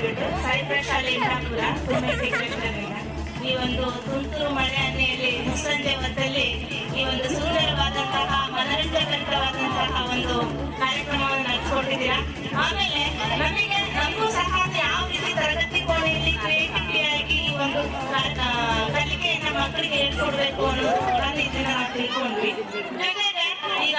ಹೇಳ್ಬಿಟ್ಟು ಸಾಹಿತ್ಯ ಶಾಲೆಯಿಂದ ಕೂಡ ಈ ಒಂದು ತುಂತುರು ಮಳೆಯಲ್ಲಿ ಮುಸ್ಸಂಜೆ ಹೊತ್ತಲ್ಲಿ ಈ ಒಂದು ಸುಂದರವಾದಂತಹ ಮನರಂಜಕರವಾದಂತಹ ಒಂದು ಕಾರ್ಯಕ್ರಮವನ್ನು ನಡೆಸ್ಕೊಂಡಿದ್ದೀರಾ ಆಮೇಲೆ ನಮಗೆ ನಮಗೂ ಸಹ ಯಾವ ರೀತಿ ತರಗತಿ ಕೋಣೆಯಲ್ಲಿ ಕ್ರಿಯೇಟಿವಿಟಿ ಆಗಿ ಈ ಒಂದು ಕಲಿಕೆಯನ್ನ ಮಕ್ಕಳಿಗೆ ಹೇಳ್ಕೊಡ್ಬೇಕು ಅನ್ನೋದು ಕೂಡ ನಿಜ ನಾವು ತಿಳ್ಕೊಂಡ್ವಿ. ಈಗ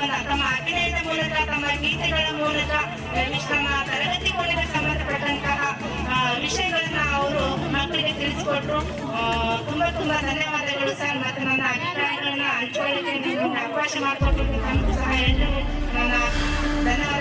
ತಮ್ಮ ಅಭಿನಯದ ಮೂಲಕ, ತಮ್ಮ ಗೀತೆಗಳ ಮೂಲಕ ತಮ್ಮ ತರಗತಿ ಕೋಣೆಗೆ ಸಂಬಂಧಪಟ್ಟಂತಹ ವಿಷಯಗಳನ್ನ ಅವರು ಮಕ್ಕಳಿಗೆ ತಿಳಿಸಿಕೊಟ್ರು. ತುಂಬಾ ತುಂಬಾ ಧನ್ಯವಾದಗಳು ಸರ್. ಮತ್ತೆ ನನ್ನ ಅಭಿಪ್ರಾಯಗಳನ್ನ ಹಂಚಿಕೊಳ್ಳಿಕ್ಕೆ ಅವಕಾಶ ಮಾಡಿಕೊಟ್ಟು ತಮಗೂ ಸಹ ಎಲ್ಲರೂ ನನ್ನ ಧನ್ಯವಾದ